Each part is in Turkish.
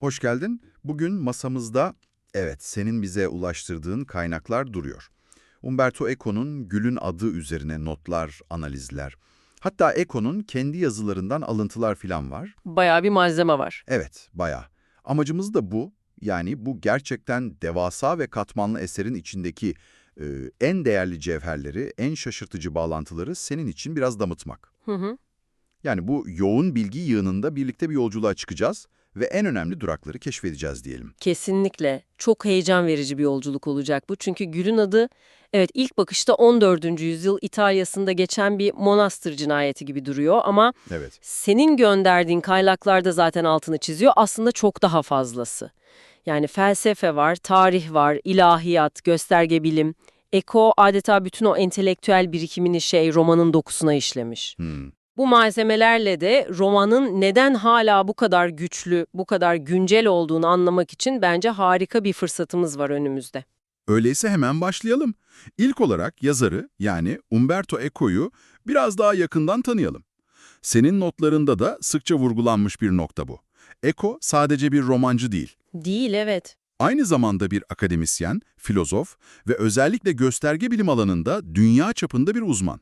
Hoş geldin. Bugün masamızda, evet senin bize ulaştırdığın kaynaklar duruyor. Umberto Eco'nun Gül'ün adı üzerine notlar, analizler. Hatta Eco'nun kendi yazılarından alıntılar filan var. Bayağı bir malzeme var. Evet, bayağı. Amacımız da bu. Yani bu gerçekten devasa ve katmanlı eserin içindeki e, en değerli cevherleri, en şaşırtıcı bağlantıları senin için biraz damıtmak. Hı hı. Yani bu yoğun bilgi yığınında birlikte bir yolculuğa çıkacağız ve en önemli durakları keşfedeceğiz diyelim. Kesinlikle. Çok heyecan verici bir yolculuk olacak bu. Çünkü Gül'ün adı, evet ilk bakışta 14. yüzyıl İtalya'sında geçen bir monastır cinayeti gibi duruyor ama Evet. senin gönderdiğin kaynaklarda zaten altını çiziyor. Aslında çok daha fazlası. Yani felsefe var, tarih var, ilahiyat, gösterge bilim. Eko adeta bütün o entelektüel birikimini şey romanın dokusuna işlemiş. Hmm. Bu malzemelerle de romanın neden hala bu kadar güçlü, bu kadar güncel olduğunu anlamak için bence harika bir fırsatımız var önümüzde. Öyleyse hemen başlayalım. İlk olarak yazarı yani Umberto Eco'yu biraz daha yakından tanıyalım. Senin notlarında da sıkça vurgulanmış bir nokta bu. Eco sadece bir romancı değil. Değil evet. Aynı zamanda bir akademisyen, filozof ve özellikle gösterge bilim alanında dünya çapında bir uzman.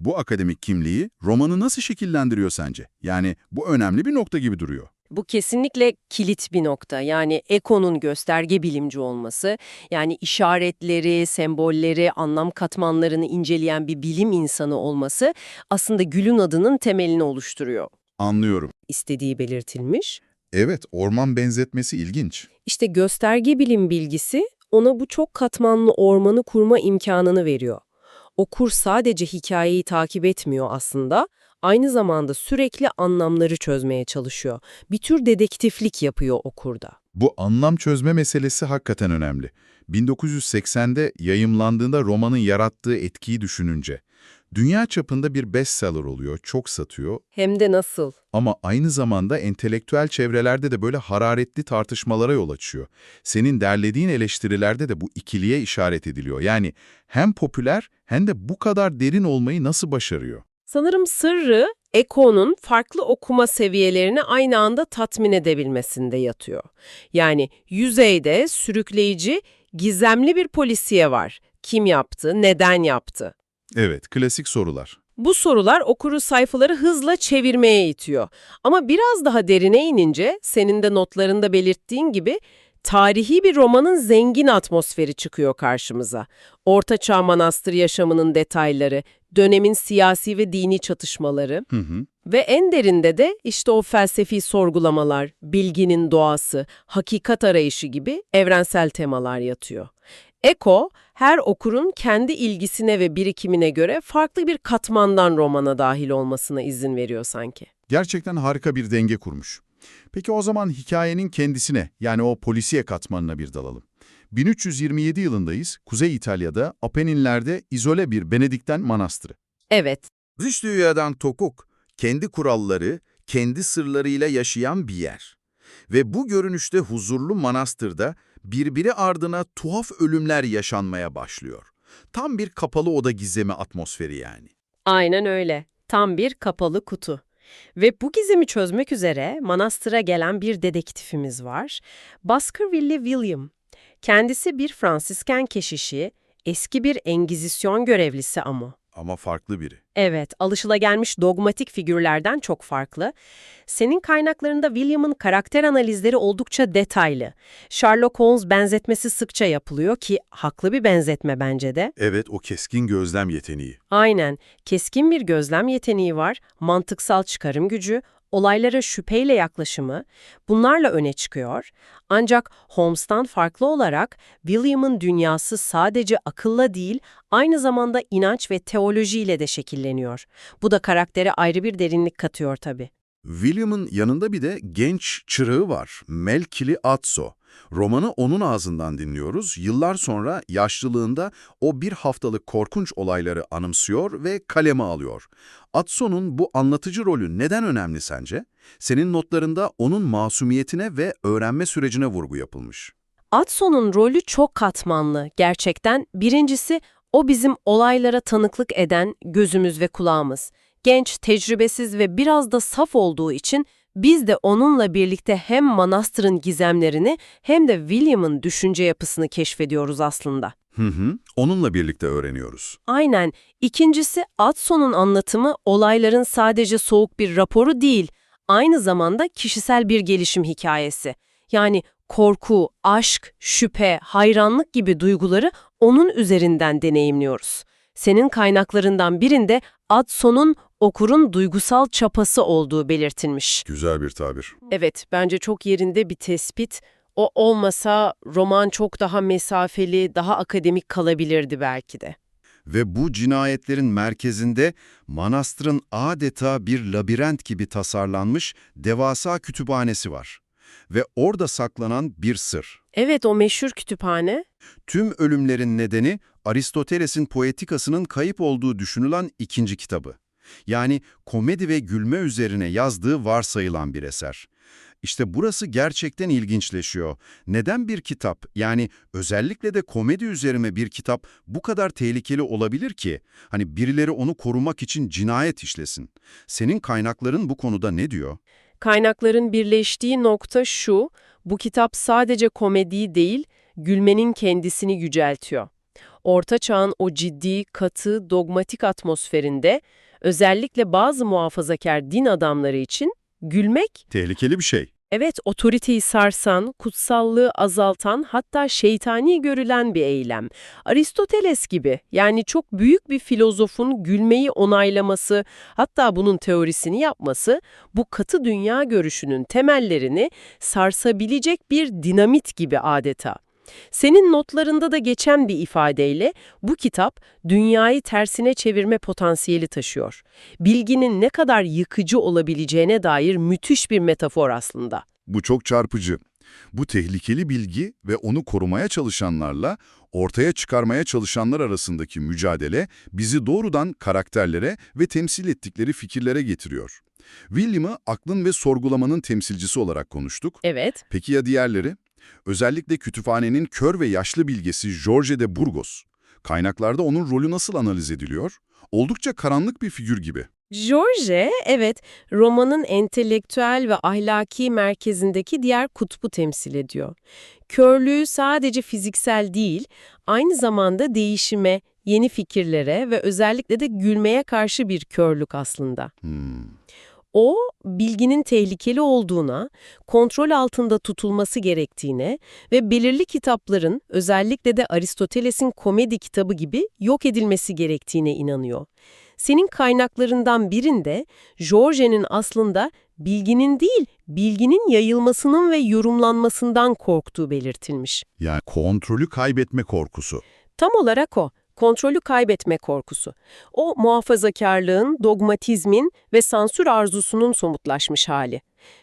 Bu akademik kimliği romanı nasıl şekillendiriyor sence? Yani bu önemli bir nokta gibi duruyor. Bu kesinlikle kilit bir nokta. Yani Eko'nun gösterge bilimci olması, yani işaretleri, sembolleri, anlam katmanlarını inceleyen bir bilim insanı olması aslında Gül'ün adının temelini oluşturuyor. Anlıyorum. İstediği belirtilmiş. Evet, orman benzetmesi ilginç. İşte gösterge bilim bilgisi ona bu çok katmanlı ormanı kurma imkanını veriyor. Okur sadece hikayeyi takip etmiyor aslında, aynı zamanda sürekli anlamları çözmeye çalışıyor. Bir tür dedektiflik yapıyor okurda. Bu anlam çözme meselesi hakikaten önemli. 1980'de yayımlandığında romanın yarattığı etkiyi düşününce, dünya çapında bir bestseller oluyor, çok satıyor Hem de nasıl? ama aynı zamanda entelektüel çevrelerde de böyle hararetli tartışmalara yol açıyor. Senin derlediğin eleştirilerde de bu ikiliye işaret ediliyor. Yani hem popüler hem de bu kadar derin olmayı nasıl başarıyor? Sanırım sırrı Eko'nun farklı okuma seviyelerini aynı anda tatmin edebilmesinde yatıyor. Yani yüzeyde sürükleyici, gizemli bir polisiye var. Kim yaptı, neden yaptı? Evet, klasik sorular. Bu sorular okuru sayfaları hızla çevirmeye itiyor. Ama biraz daha derine inince, senin de notlarında belirttiğin gibi, tarihi bir romanın zengin atmosferi çıkıyor karşımıza. Orta Çağ manastır yaşamının detayları, dönemin siyasi ve dini çatışmaları Hı hı. ve en derinde de işte o felsefi sorgulamalar, bilginin doğası, hakikat arayışı gibi evrensel temalar yatıyor. Eko, her okurun kendi ilgisine ve birikimine göre farklı bir katmandan romana dahil olmasına izin veriyor sanki. Gerçekten harika bir denge kurmuş. Peki o zaman hikayenin kendisine yani o polisiye katmanına bir dalalım. 1327 yılındayız. Kuzey İtalya'da Apenninler'de izole bir Benedikten manastırı. Evet, Dış dünyadan tokuk, kendi kuralları, kendi sırlarıyla yaşayan bir yer. Ve bu görünüşte huzurlu manastırda birbiri ardına tuhaf ölümler yaşanmaya başlıyor. Tam bir kapalı oda gizemi atmosferi yani. aynen öyle. Tam bir kapalı kutu. Ve bu gizemi çözmek üzere manastıra gelen bir dedektifimiz var. Baskerville'li William. Kendisi bir Fransisken keşişi, eski bir Engizisyon görevlisi ama. Ama farklı biri. Evet, alışılagelmiş dogmatik figürlerden çok farklı. Senin kaynaklarında William'ın karakter analizleri oldukça detaylı. Sherlock Holmes benzetmesi sıkça yapılıyor ki haklı bir benzetme bence de. Evet o keskin gözlem yeteneği. Aynen, keskin bir gözlem yeteneği var, mantıksal çıkarım gücü, olaylara şüpheyle yaklaşımı, bunlarla öne çıkıyor. Ancak Holmes'tan farklı olarak William'ın dünyası sadece akılla değil, aynı zamanda inanç ve teolojiyle de şekilleniyor. Bu da karaktere ayrı bir derinlik katıyor tabii. William'ın yanında bir de genç çırağı var, Melkili Atso. Romanı onun ağzından dinliyoruz. Yıllar sonra yaşlılığında o bir haftalık korkunç olayları anımsıyor ve kaleme alıyor. Atso'nun bu anlatıcı rolü neden önemli sence? Senin notlarında onun masumiyetine ve öğrenme sürecine vurgu yapılmış. Adson'un rolü çok katmanlı gerçekten. Birincisi o bizim olaylara tanıklık eden gözümüz ve kulağımız. Genç, tecrübesiz ve biraz da saf olduğu için Biz de onunla birlikte hem manastırın gizemlerini hem de William'ın düşünce yapısını keşfediyoruz aslında. Hı hı, onunla birlikte öğreniyoruz. Aynen. İkincisi Adson'un anlatımı olayların sadece soğuk bir raporu değil, aynı zamanda kişisel bir gelişim hikayesi. Yani korku, aşk, şüphe, hayranlık gibi duyguları onun üzerinden deneyimliyoruz. Senin kaynaklarından birinde Adson'un okurun duygusal çapası olduğu belirtilmiş. Güzel bir tabir. Evet, bence çok yerinde bir tespit. O olmasa roman çok daha mesafeli, daha akademik kalabilirdi belki de. Ve bu cinayetlerin merkezinde manastırın adeta bir labirent gibi tasarlanmış devasa kütüphanesi var. Ve orada saklanan bir sır. Evet, o meşhur kütüphane. Tüm ölümlerin nedeni Aristoteles'in Poetikası'nın kayıp olduğu düşünülen ikinci kitabı. Yani komedi ve gülme üzerine yazdığı varsayılan bir eser. İşte burası gerçekten ilginçleşiyor. Neden bir kitap, yani özellikle de komedi üzerine bir kitap bu kadar tehlikeli olabilir ki? Hani birileri onu korumak için cinayet işlesin. Senin kaynakların bu konuda ne diyor? Kaynakların birleştiği nokta şu, bu kitap sadece komediyi değil, gülmenin kendisini yüceltiyor. Orta Çağ'ın o ciddi, katı, dogmatik atmosferinde özellikle bazı muhafazakar din adamları için gülmek, Tehlikeli bir şey. evet otoriteyi sarsan, kutsallığı azaltan hatta şeytani görülen bir eylem. Aristoteles gibi yani çok büyük bir filozofun gülmeyi onaylaması, hatta bunun teorisini yapması bu katı dünya görüşünün temellerini sarsabilecek bir dinamit gibi adeta. Senin notlarında da geçen bir ifadeyle bu kitap dünyayı tersine çevirme potansiyeli taşıyor. Bilginin ne kadar yıkıcı olabileceğine dair müthiş bir metafor aslında. Bu çok çarpıcı. Bu tehlikeli bilgi ve onu korumaya çalışanlarla ortaya çıkarmaya çalışanlar arasındaki mücadele bizi doğrudan karakterlere ve temsil ettikleri fikirlere getiriyor. William'ı aklın ve sorgulamanın temsilcisi olarak konuştuk. Evet, Peki ya diğerleri? Özellikle kütüphanenin kör ve yaşlı bilgesi Jorge de Burgos. Kaynaklarda onun rolü nasıl analiz ediliyor? Oldukça karanlık bir figür gibi. George, evet, romanın entelektüel ve ahlaki merkezindeki diğer kutbu temsil ediyor. Körlüğü sadece fiziksel değil, aynı zamanda değişime, yeni fikirlere ve özellikle de gülmeye karşı bir körlük aslında. Hmm. O, bilginin tehlikeli olduğuna, kontrol altında tutulması gerektiğine ve belirli kitapların, özellikle de Aristoteles'in komedi kitabı gibi yok edilmesi gerektiğine inanıyor. Senin kaynaklarından birinde George'nin aslında bilginin değil, bilginin yayılmasının ve yorumlanmasından korktuğu belirtilmiş. Yani kontrolü kaybetme korkusu. Tam olarak o, kontrolü kaybetme korkusu. O muhafazakarlığın, dogmatizmin ve sansür arzusunun somutlaşmış hali.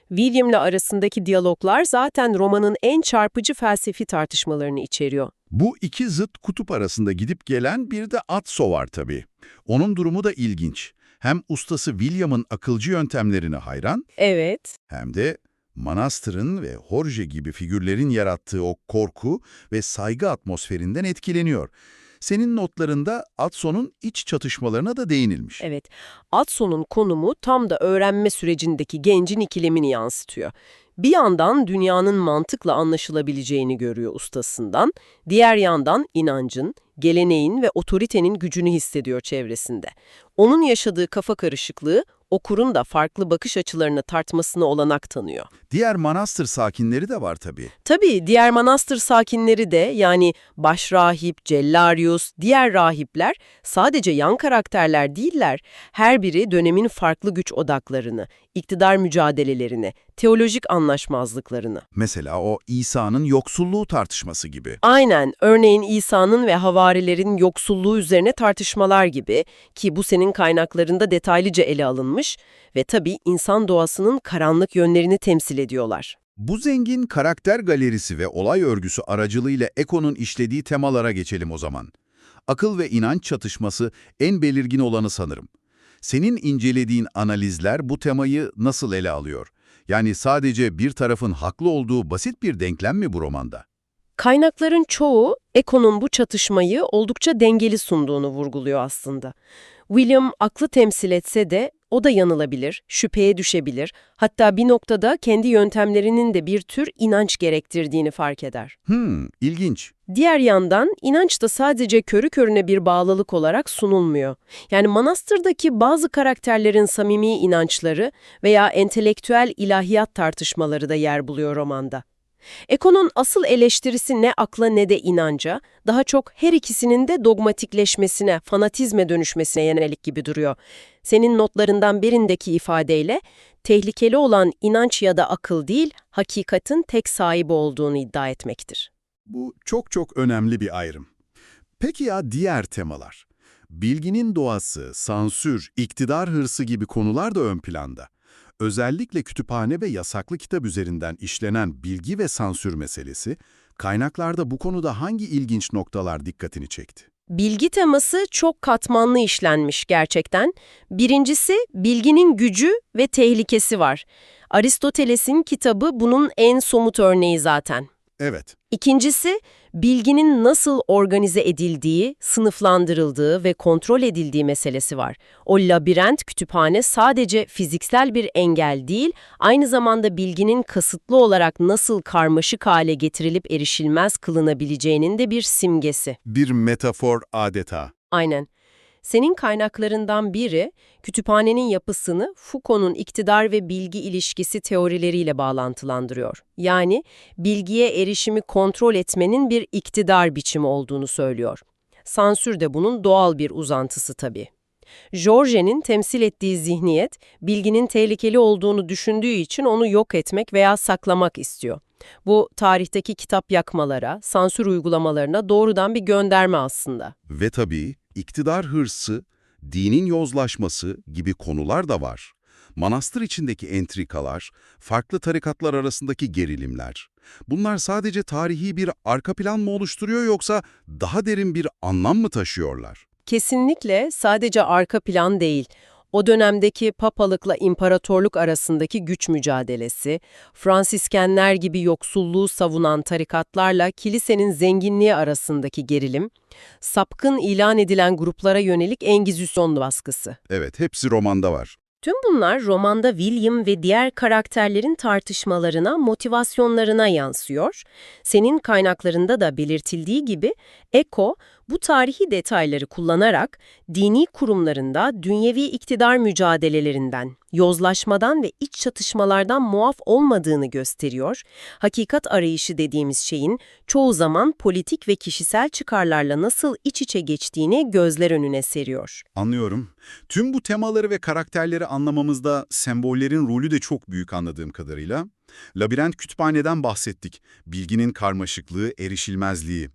William'la arasındaki diyaloglar zaten romanın en çarpıcı felsefi tartışmalarını içeriyor. Bu iki zıt kutup arasında gidip gelen bir de Atso var tabii. Onun durumu da ilginç. Hem ustası William'ın akılcı yöntemlerine hayran Evet, hem de Manastır'ın ve Jorge gibi figürlerin yarattığı o korku ve saygı atmosferinden etkileniyor. Senin notlarında Atso'nun iç çatışmalarına da değinilmiş. evet. Adson'un konumu tam da öğrenme sürecindeki gencin ikilemini yansıtıyor. Bir yandan dünyanın mantıkla anlaşılabileceğini görüyor ustasından, diğer yandan inancın, geleneğin ve otoritenin gücünü hissediyor çevresinde. Onun yaşadığı kafa karışıklığı, okurun da farklı bakış açılarını tartmasına olanak tanıyor. Diğer manastır sakinleri de var tabii. Tabii diğer manastır sakinleri de yani başrahip, Cellarius, diğer rahipler sadece yan karakterler değiller. Her biri dönemin farklı güç odaklarını, iktidar mücadelelerini, teolojik anlaşmazlıklarını. Mesela o İsa'nın yoksulluğu tartışması gibi. Aynen, örneğin İsa'nın ve havarilerin yoksulluğu üzerine tartışmalar gibi ki bu senin kaynaklarında detaylıca ele alınmış ve tabii insan doğasının karanlık yönlerini temsil ediyorlar. Bu zengin karakter galerisi ve olay örgüsü aracılığıyla Eko'nun işlediği temalara geçelim o zaman. Akıl ve inanç çatışması en belirgin olanı sanırım. Senin incelediğin analizler bu temayı nasıl ele alıyor? Yani sadece bir tarafın haklı olduğu basit bir denklem mi bu romanda? Kaynakların çoğu Eko'nun bu çatışmayı oldukça dengeli sunduğunu vurguluyor aslında. William aklı temsil etse de O da yanılabilir, şüpheye düşebilir, hatta bir noktada kendi yöntemlerinin de bir tür inanç gerektirdiğini fark eder. Hmm, ilginç. Diğer yandan inanç da sadece körü körüne bir bağlılık olarak sunulmuyor. Yani manastırdaki bazı karakterlerin samimi inançları veya entelektüel ilahiyat tartışmaları da yer buluyor romanda. Eko'nun asıl eleştirisi ne akla ne de inanca, daha çok her ikisinin de dogmatikleşmesine, fanatizme dönüşmesine yönelik gibi duruyor. Senin notlarından birindeki ifadeyle, tehlikeli olan inanç ya da akıl değil, hakikatin tek sahibi olduğunu iddia etmektir. Bu çok çok önemli bir ayrım. Peki ya diğer temalar? Bilginin doğası, sansür, iktidar hırsı gibi konular da ön planda. Özellikle kütüphane ve yasaklı kitap üzerinden işlenen bilgi ve sansür meselesi, kaynaklarda bu konuda hangi ilginç noktalar dikkatini çekti? Bilgi teması çok katmanlı işlenmiş gerçekten. Birincisi bilginin gücü ve tehlikesi var. Aristoteles'in kitabı bunun en somut örneği zaten. Evet, İkincisi, bilginin nasıl organize edildiği, sınıflandırıldığı ve kontrol edildiği meselesi var. O labirent kütüphane sadece fiziksel bir engel değil, aynı zamanda bilginin kasıtlı olarak nasıl karmaşık hale getirilip erişilmez kılınabileceğinin de bir simgesi. bir metafor adeta. Aynen. Senin kaynaklarından biri, kütüphanenin yapısını Foucault'un iktidar ve bilgi ilişkisi teorileriyle bağlantılandırıyor. Yani bilgiye erişimi kontrol etmenin bir iktidar biçimi olduğunu söylüyor. Sansür de bunun doğal bir uzantısı tabii. Georges'in temsil ettiği zihniyet, bilginin tehlikeli olduğunu düşündüğü için onu yok etmek veya saklamak istiyor. Bu tarihteki kitap yakmalara, sansür uygulamalarına doğrudan bir gönderme aslında. Ve tabii iktidar hırsı, dinin yozlaşması gibi konular da var. Manastır içindeki entrikalar, farklı tarikatlar arasındaki gerilimler. Bunlar sadece tarihi bir arka plan mı oluşturuyor yoksa daha derin bir anlam mı taşıyorlar? Kesinlikle sadece arka plan değil. O dönemdeki papalıkla imparatorluk arasındaki güç mücadelesi, Fransiskenler gibi yoksulluğu savunan tarikatlarla kilisenin zenginliği arasındaki gerilim, sapkın ilan edilen gruplara yönelik Engizisyon baskısı. Evet, hepsi romanda var. Tüm bunlar romanda William ve diğer karakterlerin tartışmalarına, motivasyonlarına yansıyor. Senin kaynaklarında da belirtildiği gibi Eko bu tarihi detayları kullanarak dini kurumlarında dünyevi iktidar mücadelelerinden, yozlaşmadan ve iç çatışmalardan muaf olmadığını gösteriyor. Hakikat arayışı dediğimiz şeyin çoğu zaman politik ve kişisel çıkarlarla nasıl iç içe geçtiğini gözler önüne seriyor. Anlıyorum. Tüm bu temaları ve karakterleri anlamamızda sembollerin rolü de çok büyük anladığım kadarıyla. Labirent kütüphaneden bahsettik. Bilginin karmaşıklığı, erişilmezliği.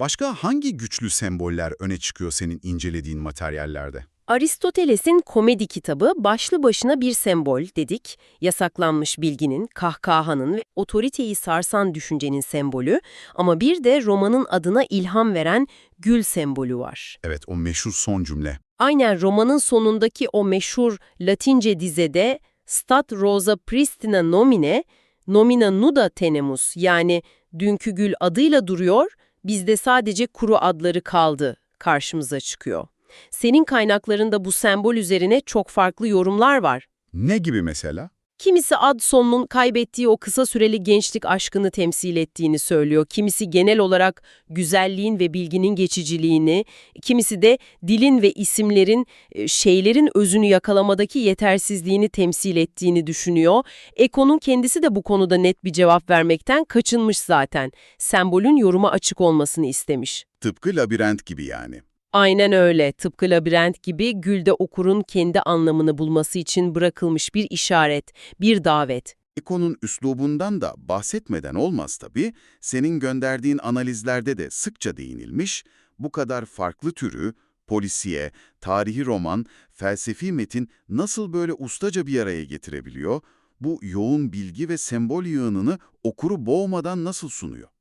Başka hangi güçlü semboller öne çıkıyor senin incelediğin materyallerde? Aristoteles'in komedi kitabı başlı başına bir sembol dedik. Yasaklanmış bilginin, kahkahanın ve otoriteyi sarsan düşüncenin sembolü ama bir de romanın adına ilham veren gül sembolü var. Evet, o meşhur son cümle. Aynen romanın sonundaki o meşhur Latince dizede Stat Rosa Pristina Nomine, Nomina Nuda Tenemus yani dünkü gül adıyla duruyor, bizde sadece kuru adları kaldı karşımıza çıkıyor. Senin kaynaklarında bu sembol üzerine çok farklı yorumlar var. Ne gibi mesela? Kimisi ad sonunun kaybettiği o kısa süreli gençlik aşkını temsil ettiğini söylüyor. Kimisi genel olarak güzelliğin ve bilginin geçiciliğini, kimisi de dilin ve isimlerin, e, şeylerin özünü yakalamadaki yetersizliğini temsil ettiğini düşünüyor. Eko'nun kendisi de bu konuda net bir cevap vermekten kaçınmış zaten. Sembolün yoruma açık olmasını istemiş. Tıpkı labirent gibi yani. Aynen öyle. Tıpkı labirent gibi gülde okurun kendi anlamını bulması için bırakılmış bir işaret, bir davet. Eko'nun üslubundan da bahsetmeden olmaz tabii. Senin gönderdiğin analizlerde de sıkça değinilmiş. Bu kadar farklı türü, polisiye, tarihi roman, felsefi metin nasıl böyle ustaca bir araya getirebiliyor? Bu yoğun bilgi ve sembol yığınını okuru boğmadan nasıl sunuyor?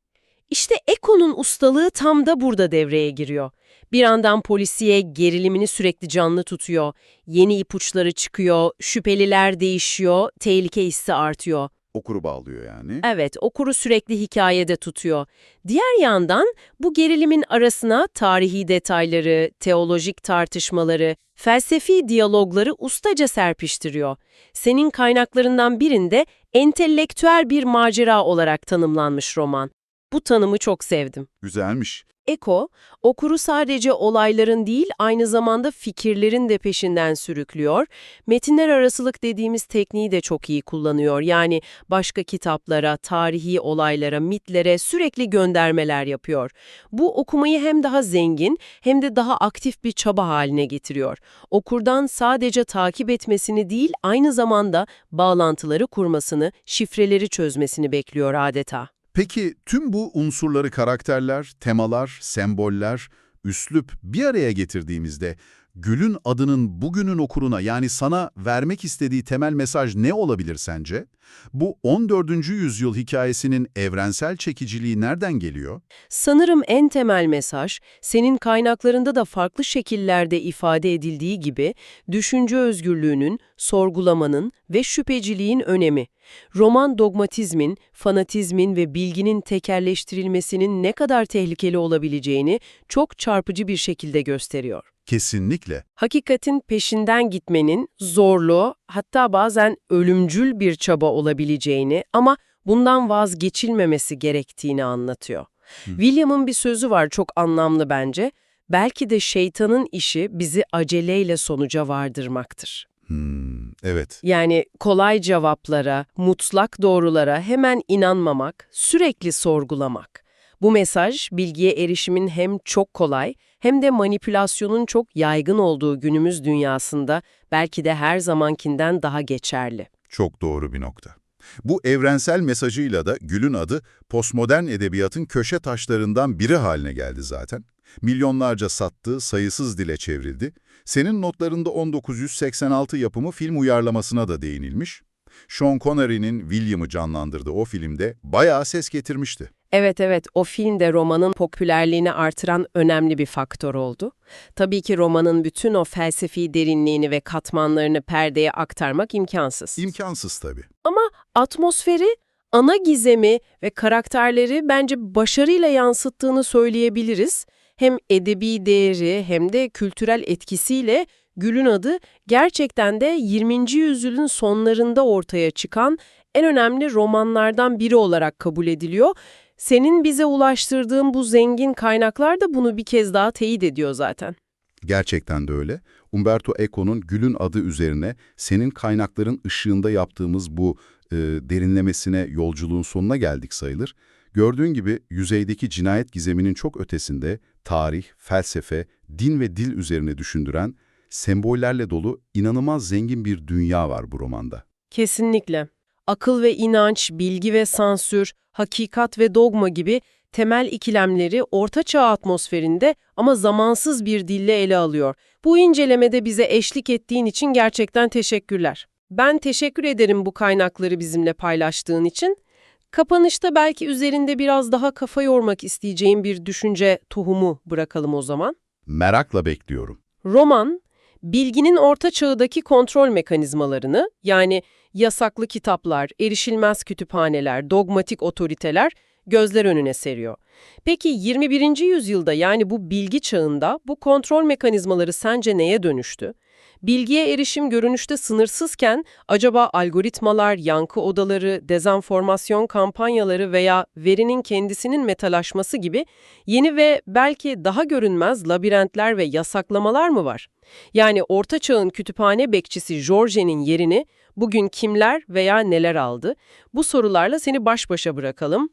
İşte Eko'nun ustalığı tam da burada devreye giriyor. Bir yandan polisiye gerilimini sürekli canlı tutuyor, yeni ipuçları çıkıyor, şüpheliler değişiyor, tehlike hissi artıyor. okuru bağlıyor yani. Evet, okuru sürekli hikayede tutuyor. Diğer yandan bu gerilimin arasına tarihi detayları, teolojik tartışmaları, felsefi diyalogları ustaca serpiştiriyor. Senin kaynaklarından birinde entelektüel bir macera olarak tanımlanmış roman. Bu tanımı çok sevdim. Güzelmiş. Eko, okuru sadece olayların değil aynı zamanda fikirlerin de peşinden sürüklüyor. Metinler arasılık dediğimiz tekniği de çok iyi kullanıyor. Yani başka kitaplara, tarihi olaylara, mitlere sürekli göndermeler yapıyor. Bu okumayı hem daha zengin hem de daha aktif bir çaba haline getiriyor. Okurdan sadece takip etmesini değil aynı zamanda bağlantıları kurmasını, şifreleri çözmesini bekliyor adeta. Peki tüm bu unsurları karakterler, temalar, semboller, üslup bir araya getirdiğimizde Gül'ün adının bugünün okuruna yani sana vermek istediği temel mesaj ne olabilir sence? Bu 14. yüzyıl hikayesinin evrensel çekiciliği nereden geliyor? Sanırım en temel mesaj, senin kaynaklarında da farklı şekillerde ifade edildiği gibi, düşünce özgürlüğünün, sorgulamanın ve şüpheciliğin önemi. Roman dogmatizmin, fanatizmin ve bilginin tekerleştirilmesinin ne kadar tehlikeli olabileceğini çok çarpıcı bir şekilde gösteriyor. Kesinlikle. Hakikatin peşinden gitmenin zorlu, hatta bazen ölümcül bir çaba olabileceğini ama bundan vazgeçilmemesi gerektiğini anlatıyor. William'ın bir sözü var çok anlamlı bence. Belki de şeytanın işi bizi aceleyle sonuca vardırmaktır. Hmm, evet. Yani kolay cevaplara, mutlak doğrulara hemen inanmamak, sürekli sorgulamak. Bu mesaj, bilgiye erişimin hem çok kolay hem de manipülasyonun çok yaygın olduğu günümüz dünyasında belki de her zamankinden daha geçerli. Çok doğru bir nokta. Bu evrensel mesajıyla da Gül'ün adı postmodern edebiyatın köşe taşlarından biri haline geldi zaten. Milyonlarca sattığı sayısız dile çevrildi. Senin notlarında 1986 yapımı film uyarlamasına da değinilmiş. Sean Connery'nin William'ı canlandırdığı o filmde bayağı ses getirmişti. Evet evet o film de romanın popülerliğini artıran önemli bir faktör oldu. Tabii ki romanın bütün o felsefi derinliğini ve katmanlarını perdeye aktarmak imkansız. İmkansız tabii. Ama atmosferi, ana gizemi ve karakterleri bence başarıyla yansıttığını söyleyebiliriz. Hem edebi değeri hem de kültürel etkisiyle Gül'ün adı gerçekten de 20. yüzyılın sonlarında ortaya çıkan en önemli romanlardan biri olarak kabul ediliyor. Senin bize ulaştırdığın bu zengin kaynaklar da bunu bir kez daha teyit ediyor zaten. Gerçekten de öyle. Umberto Eco'nun Gül'ün adı üzerine senin kaynakların ışığında yaptığımız bu e, derinlemesine yolculuğun sonuna geldik sayılır. Gördüğün gibi yüzeydeki cinayet gizeminin çok ötesinde tarih, felsefe, din ve dil üzerine düşündüren, sembollerle dolu inanılmaz zengin bir dünya var bu romanda. Kesinlikle. Akıl ve inanç, bilgi ve sansür, hakikat ve dogma gibi temel ikilemleri Orta Çağ atmosferinde ama zamansız bir dille ele alıyor. Bu incelemede bize eşlik ettiğin için gerçekten teşekkürler. Ben teşekkür ederim bu kaynakları bizimle paylaştığın için. Kapanışta belki üzerinde biraz daha kafa yormak isteyeceğim bir düşünce tohumu bırakalım o zaman. Merakla bekliyorum. Roman, bilginin orta çağdaki kontrol mekanizmalarını, yani yasaklı kitaplar, erişilmez kütüphaneler, dogmatik otoriteler gözler önüne seriyor. Peki 21. yüzyılda yani bu bilgi çağında bu kontrol mekanizmaları sence neye dönüştü? Bilgiye erişim görünüşte sınırsızken acaba algoritmalar, yankı odaları, dezenformasyon kampanyaları veya verinin kendisinin metalaşması gibi yeni ve belki daha görünmez labirentler ve yasaklamalar mı var? Yani Orta Çağ'ın kütüphane bekçisi George'nin yerini bugün kimler veya neler aldı? Bu sorularla seni baş başa bırakalım.